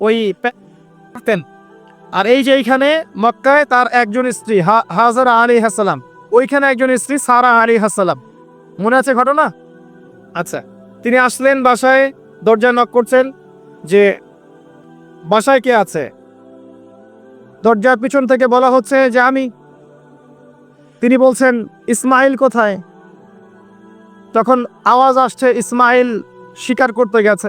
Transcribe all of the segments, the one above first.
ওই থাকতেন আর এই যে এইখানে মক্কায় তার একজন স্ত্রী হাজারা আলী হাসালাম ওইখানে একজন স্ত্রী, সারা আলী হাসালাম মনে আছে ঘটনা? আচ্ছা তিনি আসলেন বাসায় দরজা নক করছেন যে, বাসায় কে আছে? দরজার পিছন থেকে বলা হচ্ছে যে, আমি। তিনি বলছেন, ইসমাইল কোথায়? তখন আওয়াজ আসছে, ইসমাইল শিকার করতে গেছে।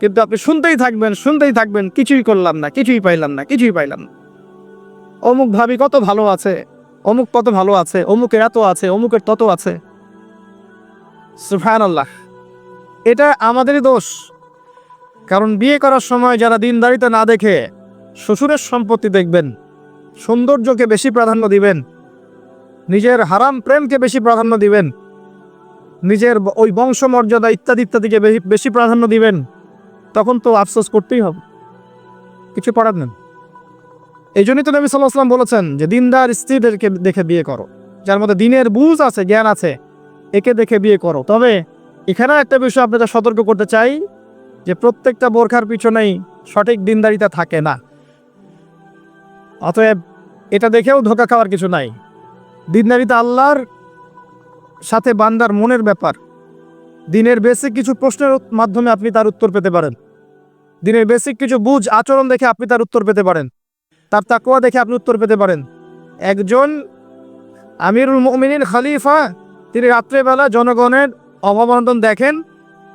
কিন্তু আপনি শুনতেই থাকবেন শুনতেই থাকবেন, কিছুই করলাম না, কিছুই পাইলাম না, কিছুই পাইলাম না। অমুক ভাবি কত ভালো আছে, অমুক কত ভালো আছে, অমুকের এত আছে, অমুকের তত আছে। সুফান আল্লাহ এটা আমাদেরই দোষ। কারণ বিয়ে করার সময় যারা দিনদারিতা না দেখে, শ্বশুরের সম্পত্তি দেখবেন, সৌন্দর্যকে বেশি প্রাধান্য দিবেন, নিজের হারাম প্রেমকে বেশি প্রাধান্য দিবেন, নিজের ওই বংশমর্যাদা ইত্যাদি ইত্যাদিকে বেশি প্রাধান্য দিবেন। তখন তো আফসোস করতেই হবে। কিছু করার নেই। এই জন্যই তো নবী সাল্লাহ বলেছেন যে, দিনদার স্ত্রীদেরকে দেখে বিয়ে করো, যার মধ্যে দিনের বুঝ আছে, জ্ঞান আছে, একে দেখে বিয়ে করো। তবে এখানে একটা বিষয় আপনাদের সতর্ক করতে চাই, যে প্রত্যেকটা বোরখার পিছনেই সঠিক দিনদারিতা থাকে না। অতএব এটা দেখেও ধোকা খাওয়ার কিছু নাই। দিনদারিতা আল্লাহর সাথে বান্দার মনের ব্যাপার। দিনের বেসিক কিছু প্রশ্নের মাধ্যমে আপনি তার উত্তর পেতে পারেন। দিনের বেসিক কিছু বুঝ আচরণ দেখে আপনি তার উত্তর পেতে পারেন। তার তাকুয়া দেখে আপনি উত্তর পেতে পারেন। একজন আমিরুল মুমিনিন খালিফা, তিনি রাত্রেবেলা জনগণের অভাবনটন দেখেন।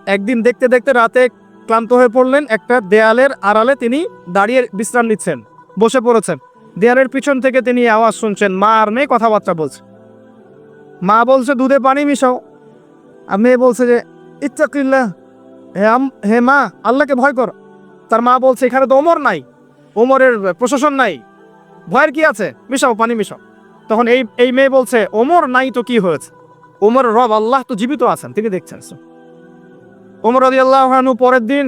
একদিন দেখতে দেখতে রাতে ক্লান্ত হয়ে পড়লেন, একটা দেয়ালের আড়ালে তিনি দাঁড়িয়ে বিশ্রাম নিচ্ছেন, বসে পড়েছেন। দেয়ালের পিছন থেকে তিনি আওয়াজ শুনছেন, মা আর মেয়ে কথাবার্তা বলছে। মা বলছে, দুধে পানি মিশাও। আর মেয়ে বলছে যে ইচ্ছা ইচ্ছাকিল্লা হে আম, হে মা, আল্লাহকে ভয় কর। তার মা বলছে, এখানে তো ওমর নাই, ওমরের প্রশাসন নাই। ভয়ের কি আছে? মিশাও, পানি মিশাও। তখন এই এই মেয়ে বলছে, ওমর নাই তো কি হয়েছে? ওমর রব, আল্লাহ তো জীবিত আছেন, তিনি দেখছেন। ওমর আদি আল্লাহ পরের দিন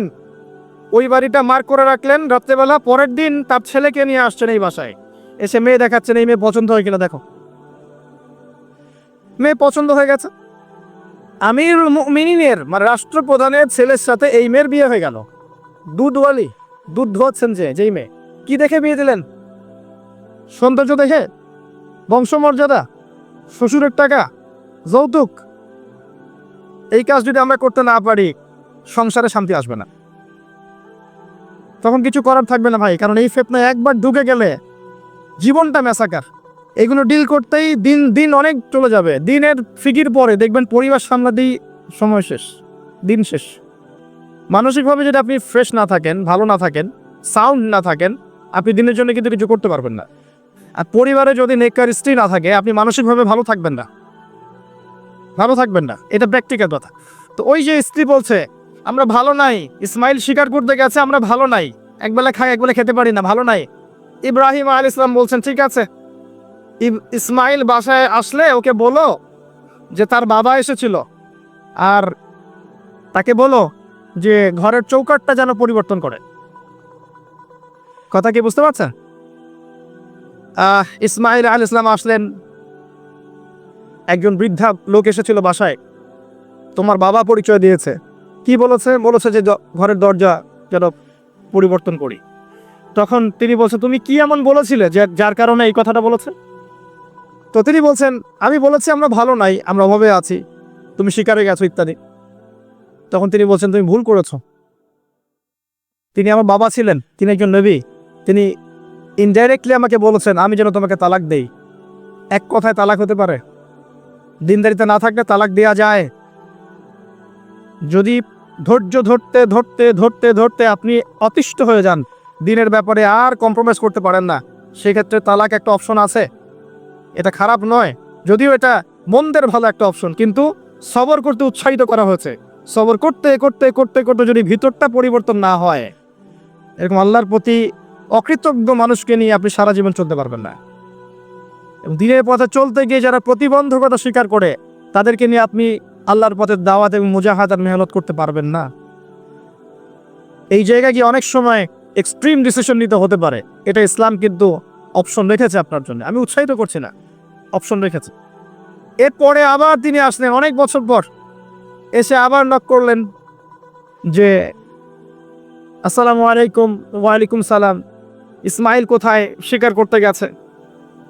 ওই বাড়িটা মার্ক করে রাখলেন, রাত্রেবেলা পরের দিন তার ছেলেকে নিয়ে আসছেন এই বাসায়। এসে মেয়ে দেখাচ্ছেন, এই মেয়ে পছন্দ হয় কিনা দেখো। মেয়ে পছন্দ হয়ে গেছে। আমির মিনিনের মানে রাষ্ট্রপ্রধানের ছেলের সাথে এই মেয়ের বিয়ে হয়ে গেল। দুধওয়ালি দুধ ধোয়াচ্ছেন যে, যেই মেয়ে। কি দেখে বিয়ে দিলেন? সৌন্দর্য দেখে? বংশমর্যাদা? শ্বশুরের টাকা? যৌতুক? এই কাজ যদি আমরা করতে না পারি, সংসারে শান্তি আসবে না। তখন কিছু করার থাকবে না ভাই, কারণ এই ফেতনা একবার ঢুকে গেলে জীবনটা মেসাকার এগুলো ডিল করতেই দিন দিন অনেক চলে যাবে। দিনের ফিকির পরে দেখবেন পরিবার সামলাতেই সময় শেষ, দিন শেষ। মানসিকভাবে যদি আপনি ফ্রেশ না থাকেন, ভালো না থাকেন সাউন্ড না থাকেন, আপনি দিনের জন্য কিন্তু কিছু করতে পারবেন না। আর পরিবারে যদি নেককার স্ত্রী না থাকে, আপনি মানসিকভাবে ভালো থাকবেন না। ভালো থাকবেন না, এটা প্র্যাকটিক্যাল কথা। তো ওই যে স্ত্রী বলছে, আমরা ভালো নাই ইসমাইল স্বীকার করতে গেছে, আমরা ভালো নাই। একবেলা খাই, একবেলা খেতে পারি না, ভালো নাই। ইব্রাহিম আল ইসলাম বলছেন, ঠিক আছে। ইসমাইল বাসায় আসলে ওকে বলো যে তার বাবা এসেছিল। আর তাকে বলো যে ঘরের চৌকাটটা যেন পরিবর্তন করে। কথা কি বুঝতে পারছেন? ইসমাইল আল ইসলাম আসলেন। একজন বৃদ্ধা লোক এসেছিল বাসায়। তোমার বাবা পরিচয় দিয়েছে। কি বলেছে? বলেছে যে ঘরের দরজা যেন পরিবর্তন করি। তখন তিনি বলছে, তুমি কি এমন বলেছিলে যে যার কারণে এই কথাটা বলেছে? তো তিনি বলছেন, আমি বলেছি আমরা ভালো নাই, আমরা অভাবে আছি। তুমি শিকারে গেছো ইত্যাদি। তখন তিনি বলছেন, তুমি ভুল করেছ। তিনি আমার বাবা ছিলেন, তিনি একজন নবী। তিনি ইনডাইরেক্টলি আমাকে বলেছেন, আমি যেন তোমাকে তালাক দেই। এক কথায় তালাক হতে পারে। দিনদারিতে না থাকলে তালাক দেওয়া যায়। যদি ধৈর্য ধরতে ধরতে ধরতে ধরতে আপনি অতিষ্ঠ হয়ে যান, দিনের ব্যাপারে আর কম্প্রোমাইজ করতে পারেন না। সেক্ষেত্রে তালাক একটা অপশন আছে। এটা খারাপ নয়। যদিও এটা মন্দের ভালো একটা অপশন কিন্তু সবর করতে উৎসাহিত করা হয়েছে। সবর করতে করতে করতে করতে যদি ভিতরটা পরিবর্তন না হয়, এরকম আল্লাহর প্রতি অকৃতজ্ঞ মানুষকে নিয়ে আপনি সারা জীবন চলতে পারবেন না। এবং দিনের পথে চলতে গিয়ে যারা প্রতিবন্ধকতা স্বীকার করে, তাদেরকে নিয়ে আপনি আল্লাহর পথে দাওয়াত এবং মুজাহাদ আর মেহনত করতে পারবেন না। এই জায়গায় গিয়ে অনেক সময় এক্সট্রিম ডিসিশন নিতে হতে পারে। এটা ইসলাম কিন্তু অপশন রেখেছে আপনার জন্য। আমি উৎসাহিত করছি না। অপশন রেখেছে। এরপরে আবার তিনি আসলেন, অনেক বছর পর এসে আবার নক করলেন যে, আসসালামু আলাইকুম, ওয়ালাইকুম সালাম। ইসমাইল কোথায়? শিকার করতে গেছে।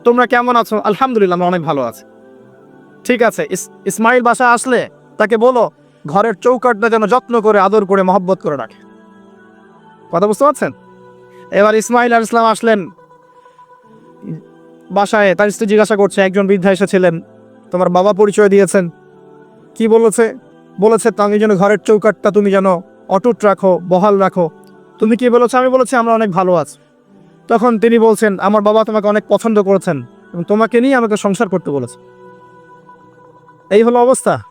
তোমরা কেমন আছো? আলহামদুলিল্লাহ, আমরা অনেক ভালো আছি। ঠিক আছে ইসমাইল বাসা আসলে তাকে বলো, ঘরের চৌকাটটা যেন যত্ন করে, আদর করে, মহব্বত করে রাখে। কথা বুঝতে পারছেন? এবার ইসমাইল আর ইসলাম আসলেন বাসায় তার স্ত্রী জিজ্ঞাসা করছে, একজন বৃদ্ধা এসেছিলেন, তোমার বাবা পরিচয় দিয়েছেন? কি বলেছে? বলেছে তুমি যেন ঘরের চৌকাটটা তুমি যেন অটুট রাখো, বহাল রাখো। তুমি কি বলেছ? আমি বলেছি, আমরা অনেক ভালো আছি। তখন তিনি বলছেন, আমার বাবা তোমাকে অনেক পছন্দ করেছেন এবং তোমাকে নিয়ে আমাকে সংসার করতে বলেছে। এই হলো অবস্থা।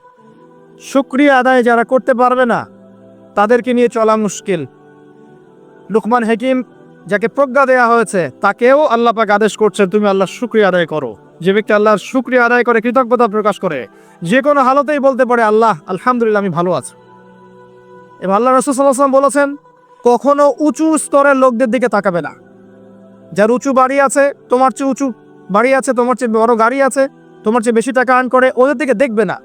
শুক্রিয়া আদায় যারা করতে পারবে না, তাদেরকে নিয়ে চলা মুশকিল। লুকমান হাকিম যাকে প্রজ্ঞা দেয়া হয়েছে, তাকেও আল্লাহ পাক আদেশ করছেন, তুমি আল্লাহর শুক্রিয়া আদায় করো। যে ব্যক্তি আল্লাহর শুক্রিয়া আদায় করে, কৃতজ্ঞতা প্রকাশ করে, যে কোনো হালতেই বলতে পারে, আল্লাহ, আলহামদুলিল্লাহ, আমি ভালো আছি। এবং আল্লাহ রসুলাম বলেছেন, কখনো উঁচু স্তরের লোকদের দিকে তাকাবে না। যার উঁচু বাড়ি আছে, তোমার চেয়ে উঁচু বাড়ি আছে, তোমার চেয়ে বড় গাড়ি আছে, তোমার চেয়ে বেশি টাকা আর্ন করে, ওদের দিকে দেখবে না।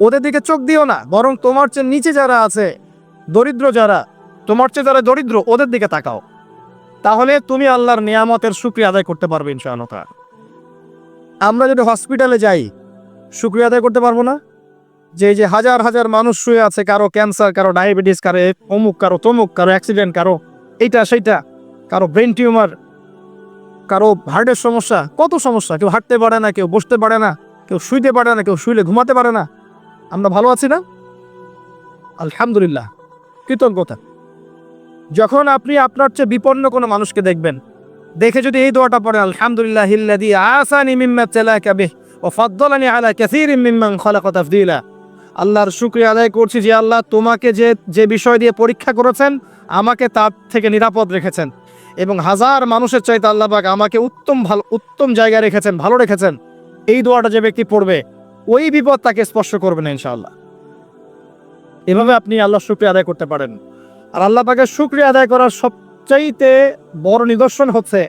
ওদের দিকে চোখ দিও না, বরং তোমার চেয়ে নিচে যারা আছে, দরিদ্র যারা তোমার চেয়ে যারা দরিদ্র, ওদের দিকে তাকাও। তাহলে তুমি আল্লাহর নিয়ামতের শুক্রিয়া আদায় করতে পারবে ইনশাআল্লাহ। আমরা যদি হসপিটালে যাই, শুক্রিয়া আদায় করতে পারব না? যে যে হাজার হাজার মানুষ শুয়ে আছে, কারও ক্যান্সার, কারও ডায়াবেটিস, কারও অমুক, কারও তমুক, কারও অ্যাক্সিডেন্ট, কারও এইটা, সেইটা, কারও ব্রেন টিউমার, কারও হার্টের সমস্যা, কত সমস্যা? কেউ হাঁটতে পারে না, কেউ বসতে পারে না, কেউ শুইতে পারে না, কেউ শুইলে ঘুমাতে পারে না। আমরা ভালো আছি না? আলহামদুলিল্লাহ। কৃতজ্ঞতা। যখন আপনি আপনার চেয়ে বিপন্ন কোনো মানুষকে দেখবেন, দেখে যদি এই দোয়াটা পড়েন আলহামদুলিল্লাহ হিল্লাদি আসানি মিম্মা তেলাকা বিহ ও ফদ্দলানি আলা কাসীরিম মিম্মান খালাকা তাফদীলা। আল্লাহর শুক্রিয়া আদায় করছি যে আল্লাহ তোমাকে যে যে বিষয় দিয়ে পরীক্ষা করেছেন, আমাকে তার থেকে নিরাপদ রেখেছেন এবং হাজার মানুষের চাইতে আল্লাহ পাক আমাকে উত্তম ভালো, উত্তম জায়গায় রেখেছেন, ভালো রেখেছেন। এই দোয়াটা যে ব্যক্তি পড়বে, ওই বিপদ তাকে স্পর্শ করবে না ইনশাআল্লাহ। এভাবে আপনি আল্লাহ শুক্রিয়া আদায় করতে পারেন। আর আল্লাহ পাকের শুক্রিয়া আদায় করার সবচাইতে বড় নিদর্শন হচ্ছে,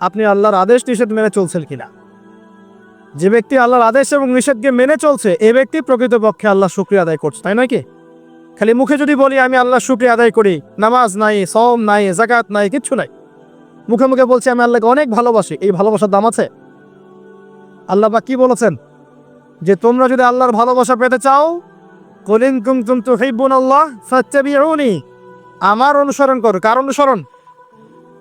আপনি আল্লাহর আদেশ নিষেধ মেনে চলছেন কিনা? যে ব্যক্তি আল্লাহর আদেশ এবং নিষেধকে মেনে চলছে, এ ব্যক্তি প্রকৃতপক্ষে আল্লাহ শুক্রিয়া আদায় করছে, তাই নয় কি? খালি মুখে যদি বলি, আমি আল্লাহ শুক্রিয়া আদায় করি, নামাজ নাই সম নাই জাকাত নাই, কিচ্ছু নাই। মুখে মুখে বলছি, আমি আল্লাহকে অনেক ভালোবাসি, এই ভালোবাসার দাম আছে? আল্লাহ বা কি বলেছেন? যে তোমরা যদি আল্লাহর ভালোবাসা পেতে চাও কলিন কুমতুম তুহিব্বুন আল্লাহ ফাত্তাবিউনি। আমার অনুসরণ করো। কার অনুসরণ?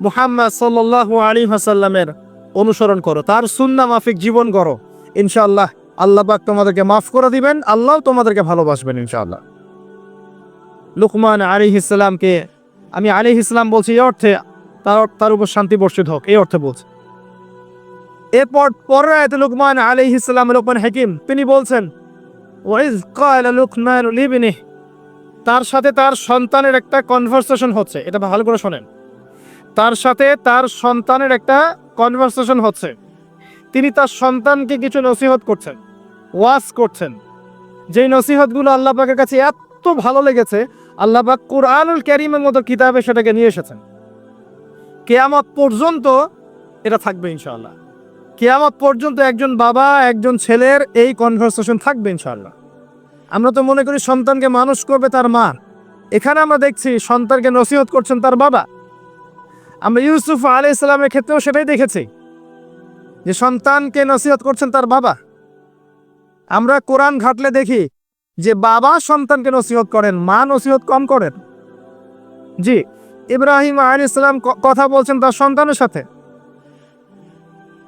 মুহাম্মদ সাল্লাল্লাহু আলাইহি হাসাল্লামের অনুসরণ করো। তার সুন্নাহ মাফিক জীবন করো। ইনশাআল্লাহ আল্লাহ পাক তোমাদেরকে মাফ করে দিবেন, আল্লাহ তোমাদেরকে ভালোবাসবেন ইনশাআল্লাহ। লুকমান আলাইহিস সালামকে আমি আলী ইসলাম বলছি, এই অর্থে তার তার উপর শান্তি বর্ষিত হোক, এই অর্থে বলছে। এরপর পরের আয়াতে লুকমান আলাইহিস সালাম লুকমান হাকিম, তিনি বলছেন ওয়াইজ ক্বালা লুকমান লিবনিহি তার সাথে তার সন্তানের একটা কনভারসেশন হচ্ছে। এটা ভালো করে শোনেন। তার সাথে তার সন্তানের একটা কনভারসেশন হচ্ছে। তিনি তার সন্তানকে কিছু নসিহত করছেন, ওয়াজ করছেন। যেই নসিহতগুলো আল্লাহ পাকের কাছে এত ভালো লেগেছে, আল্লাহ পাক কোরআনুল ক্যারিমের মতো কিতাবে সেটাকে নিয়ে এসেছেন। কেয়ামত পর্যন্ত এটা থাকবে ইনশাআল্লাহ। কেয়ামত পর্যন্ত একজন বাবা, একজন ছেলের এই কনভারসেশন থাকবে ইনশাআল্লাহ। আমরা তো মনে করি সন্তানকে মানুষ করবে তার মা। এখানে আমরা দেখছি সন্তানকে নসিহত করছেন তার বাবা। আমরা ইউসুফ আলী ইসলামের ক্ষেত্রেও সেটাই দেখেছি যে সন্তানকে নসিহত করছেন তার বাবা। আমরা কোরআন ঘাটলে দেখি যে বাবা সন্তানকে নসিহত করেন, মা নসিহত কম করেন। জি, ইব্রাহিম আলী ইসলাম কথা বলছেন তার সন্তানের সাথে।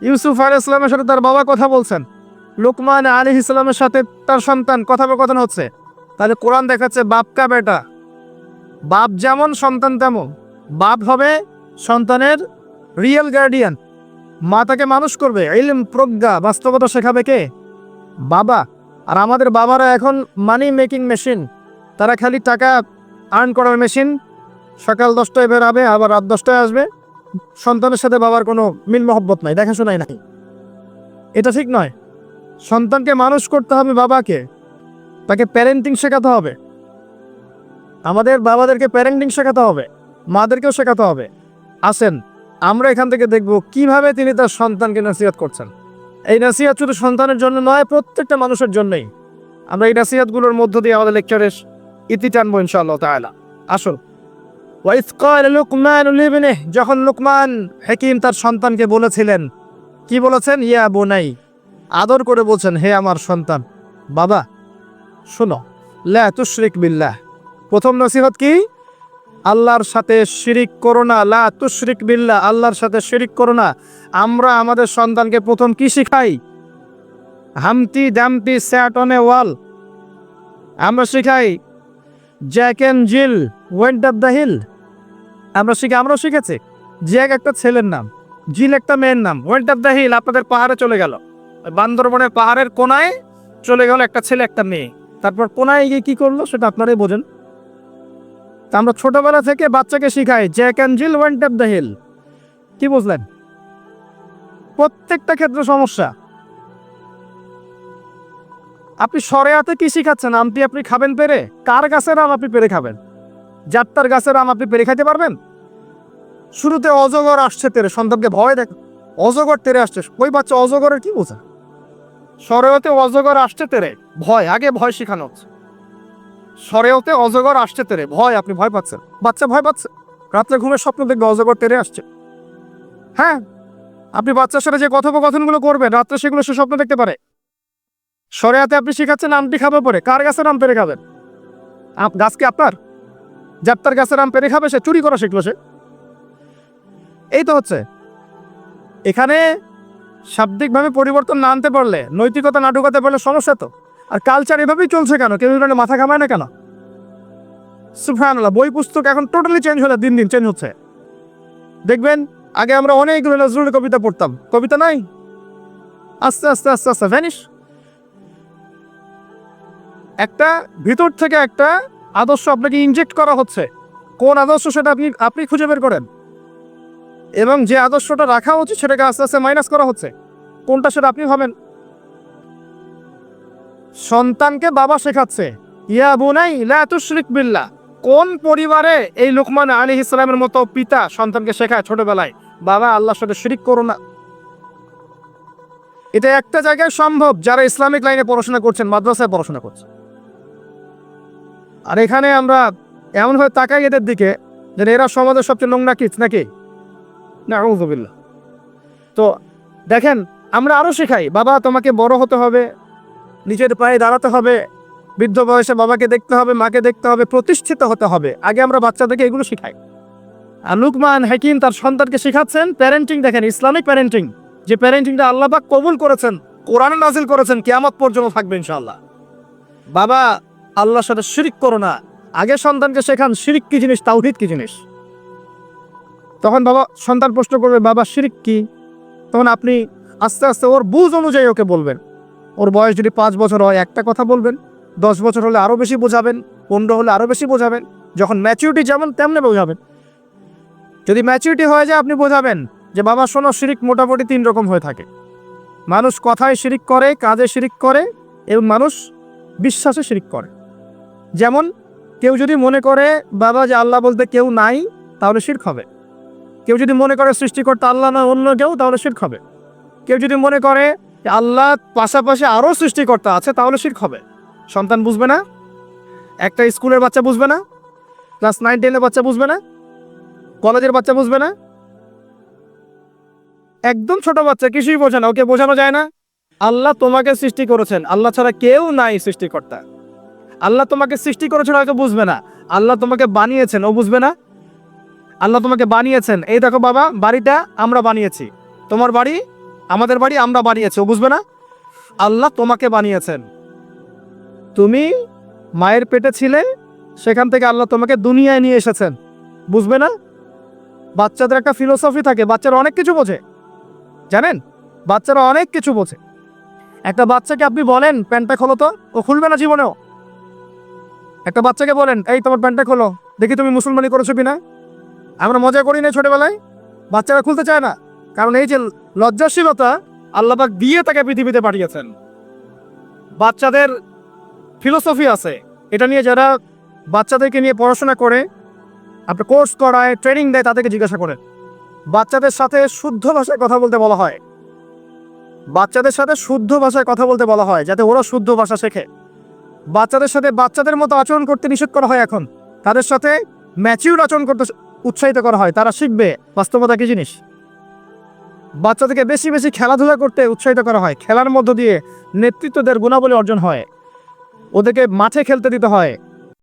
ইউসুফ আলী ইসলামের সাথে তার বাবা কথা বলছেন। লুকমান আলী ইসলামের সাথে তার সন্তান কথোপকথন হচ্ছে। তাহলে কোরআন দেখাচ্ছে বাপকা বেটা? বাপ যেমন, সন্তান তেমন। বাপ হবে সন্তানের রিয়েল গার্ডিয়ান মা তাকে মানুষ করবে, ইলম, প্রজ্ঞা, বাস্তবতা শেখাবে কে? বাবা। আর আমাদের বাবারা এখন মানি মেকিং মেশিন তারা খালি টাকা আর্ন করার মেশিন সকাল দশটায় বেরাবে, আবার রাত দশটায় আসবে। সন্তানের সাথে বাবার কোনো মিল মহব্বত নাই, দেখাশোনাই নাই। এটা ঠিক নয়। সন্তানকে মানুষ করতে হবে বাবাকে। তাকে প্যারেন্টিং শেখাতে হবে। আমাদের বাবাদেরকে প্যারেন্টিং শেখাতে হবে। মাদেরকেও শেখাতে হবে। আসেন, আমরা এখান থেকে দেখব কীভাবে তিনি তার সন্তানকে নাসিহাত করছেন। এই নাসিহাত শুধু সন্তানের জন্য নয়, প্রত্যেকটা মানুষের জন্যই। আমরা এই নাসিহাতগুলোর মধ্য দিয়ে আমাদের লেকচারের ইতি টানবো ইনশাআল্লাহ লিবনিহ, যখন লুকমান হাকিম তার সন্তানকে বলেছিলেন, কি বলেছেন? ইয়া বোনাই আদর করে বলছেন, হে আমার সন্তান, বাবা, শোনো, লা তুশরিক বিল্লাহ। প্রথম নসিহত কি? আল্লাহর সাথে শিরিক করো না, লা তুশরিক বিল্লাহ, আল্লাহর সাথে শিরিক করো না। আমরা আমাদের সন্তানকে প্রথম কি শিখাই? হামতি ডামতি স্যাটনে ওয়াল। আমরা শিখাই Jack and Jill, went of the hill. আমরা শিখে, আমরাও শিখেছি। জ্যাক একটা ছেলের নাম, জিল একটা মেয়ের নাম, ওয়েন্ট অফ দ্য হিল, আপনাদের পাহাড়ে চলে গেল। বান্দরবনের পাহাড়ের কোনায় চলে গেল একটা ছেলে, একটা মেয়ে। তারপর কোনায় গিয়ে কি করল সেটা আপনারাই বোঝেন। তা আমরা ছোটবেলা থেকে বাচ্চাকে শিখাই Jack and Jill went of the hill কি বুঝলেন? প্রত্যেকটা ক্ষেত্রে সমস্যা। আপনি সরেয়াতে কি শিখাচ্ছেন? আমটি আপনি খাবেন পেরে? কার গাছের আম আপনি পেরে খাবেন? যাত্রার গাছের আম আপনি পেরে খাইতে পারবেন? শুরুতে অজগর আসছে তেরে, সন্তানকে ভয় দেখ অজগর তেরে আসছে। ওই বাচ্চা অজগরের কি বোঝা? সরেওতে অজগর আসছে তেরে, ভয়, আগে ভয় শেখানো হচ্ছে। সরেওতে অজগর আসছে তেরে, ভয়, আপনি ভয় পাচ্ছেন। বাচ্চা ভয় পাচ্ছে? রাত্রে ঘুমের স্বপ্ন দেখবে অজগর তেরে আসছে। হ্যাঁ আপনি বাচ্চার সাথে যে কথোপকথনগুলো করবেন, রাত্রে সেগুলো সে স্বপ্ন দেখতে পারে। সরেয়াতে আপনি শিখাচ্ছেন আমটি খাবে পরে, কার গাছের আম পেরে খাবেন? গাছ কি আপনার? যাত্রার গাছের আম পেরে খাবে সে, চুরি করা শিখলো সে। এই তো হচ্ছে। এখানে শাব্দিকভাবে পরিবর্তন না আনতে পারলে, নৈতিকতা না ঢুকাতে পারলে সমস্যা তো? আর কালচার এভাবেই চলছে কেন? কেউ এখানে মাথা ঘামায় না কেন? সুফানুল্লাহ বই পুস্তক এখন টোটালি চেঞ্জ হলে দিন দিন চেঞ্জ হচ্ছে। দেখবেন, আগে আমরা অনেকগুলো নজরুল কবিতা পড়তাম। কবিতা নাই? আস্তে আস্তে আস্তে আস্তে ভ্যানিশ একটা, ভিতর থেকে একটা আদর্শ আপনাকে ইনজেক্ট করা হচ্ছে। কোন আদর্শ সেটা আপনি আপনি খুঁজে বের করেন। এবং যে আদর্শটা রাখা উচিত সেটাকে আস্তে আস্তে মাইনাস করা হচ্ছে। কোনটা সেটা আপনি ভাবেন? সন্তানকে বাবা শেখাচ্ছে। ইয়া বুনাই, লা তুশরিক বিল্লাহ। কোন পরিবারে এই লোকমান আলী ইসলামের মতো পিতা সন্তানকে শেখায় ছোটবেলায়? বাবা আল্লাহর সাথে শিরিক করো না। এটা একটা জায়গায় সম্ভব যারা ইসলামিক লাইনে পড়াশোনা করছেন, মাদ্রাসায় পড়াশোনা করছেন। আর এখানে আমরা এমনভাবে তাকাই এদের দিকে, যেন এরা সমাজের সবচেয়ে নোংরা কিচ নাকি? না আউযুবিল্লাহ তো দেখেন, আমরা আরও শেখাই, বাবা তোমাকে বড় হতে হবে, নিজের পায়ে দাঁড়াতে হবে, বৃদ্ধ বয়সে বাবাকে দেখতে হবে, মাকে দেখতে হবে, প্রতিষ্ঠিত হতে হবে। আগে আমরা বাচ্চাদেরকে এগুলো শেখাই। আর লুকমান হাকিম তার সন্তানকে শেখাচ্ছেন প্যারেন্টিং দেখেন, ইসলামিক প্যারেন্টিং যে প্যারেন্টিংটা আল্লাহ পাক কবুল করেছেন, কোরআনে নাজিল করেছেন, কিয়ামত পর্যন্ত থাকবে ইনশাআল্লাহ। বাবা, আল্লাহর সাথে শিরিক করো না। আগে সন্তানকে শেখান, শিরিক কি জিনিস, তাওহিদ কি জিনিস? তখন বাবা সন্তান প্রশ্ন করবে, বাবা, শিরিক কি? তখন আপনি আস্তে আস্তে ওর বুঝ অনুযায়ী ওকে বলবেন। ওর বয়স যদি পাঁচ বছর হয়, একটা কথা বলবেন, দশ বছর হলে আরও বেশি বোঝাবেন, পনেরো হলে আরও বেশি বোঝাবেন, যখন ম্যাচিউরিটি যেমন তেমনি বোঝাবেন। যদি ম্যাচিউরিটি হয়ে যায়, আপনি বোঝাবেন যে, বাবা, শোনো, শিরিক মোটামুটি তিন রকম হয়ে থাকে। মানুষ কথায় শিরিক করে, কাজে শিরিক করে এবং মানুষ বিশ্বাসে শিরিক করে। যেমন কেউ যদি মনে করে, বাবা, যে আল্লাহ বলতে কেউ নাই, তাহলে শির্ক হবে। কেউ যদি মনে করে সৃষ্টিকর্তা আল্লাহ না অন্য কেউ, তাহলে শির্ক হবে। কেউ যদি মনে করে আল্লাহ পাশাপাশি আরও সৃষ্টিকর্তা আছে, তাহলে শির্ক হবে। সন্তান বুঝবে না? একটা স্কুলের বাচ্চা বুঝবে না? ক্লাস নাইন, টেনের বাচ্চা বুঝবে না? কলেজের বাচ্চা বুঝবে না? একদম ছোট বাচ্চা, কিছুই বোঝে না, ওকে বোঝানো যায় না। আল্লাহ তোমাকে সৃষ্টি করেছেন, আল্লাহ ছাড়া কেউ নাই সৃষ্টিকর্তা। আল্লাহ তোমাকে সৃষ্টি করেছেন, হয়তো বুঝবে না। আল্লাহ তোমাকে বানিয়েছেন, ও বুঝবে না? আল্লাহ তোমাকে বানিয়েছেন। এই দেখো বাবা, বাড়িটা আমরা বানিয়েছি। তোমার বাড়ি, আমাদের বাড়ি আমরা বানিয়েছি, ও বুঝবে না? আল্লাহ তোমাকে বানিয়েছেন। তুমি মায়ের পেটে ছিলে, সেখান থেকে আল্লাহ তোমাকে দুনিয়ায় নিয়ে এসেছেন। বুঝবে না? বাচ্চাদের একটা ফিলোসফি থাকে, বাচ্চারা অনেক কিছু বোঝে। জানেন? বাচ্চারা অনেক কিছু বোঝে। একটা বাচ্চাকে আপনি বলেন, প্যান্টটা খোলো তো, ও খুলবে না জীবনেও? একটা বাচ্চাকে বলেন, এই, তোমার প্যান্টটা খোলো। দেখি তুমি মুসলমানি করেছ কিনা? আমরা মজা করি না ছোটবেলায়। বাচ্চারা খুলতে চায় না। কারণ এই যে লজ্জাশীলতা আল্লাপাক দিয়ে তাকে পৃথিবীতে পাঠিয়েছেন। বাচ্চাদের ফিলোসফি আছে। এটা নিয়ে যারা বাচ্চাদেরকে নিয়ে পড়াশোনা করে, আপনার কোর্স করায়, ট্রেনিং দেয়, তাদেরকে জিজ্ঞাসা করেন। বাচ্চাদের সাথে শুদ্ধ ভাষায় কথা বলতে বলা হয়। বাচ্চাদের সাথে শুদ্ধ ভাষায় কথা বলতে বলা হয়, যাতে ওরা শুদ্ধ ভাষা শেখে। বাচ্চাদের সাথে বাচ্চাদের মতো আচরণ করতে নিষেধ করা হয় এখন। তাদের সাথে ম্যাচিউর আচরণ করতে উৎসাহিত করা হয়, তারা শিখবে বাস্তবতা কি জিনিস। বাচ্চাদেরকে বেশি বেশি খেলাধুলা করতে উৎসাহিত করা হয়, খেলার মধ্য দিয়ে নেতৃত্বদের গুণাবলী অর্জন হয়। ওদেরকে মাঠে খেলতে দিতে হয়।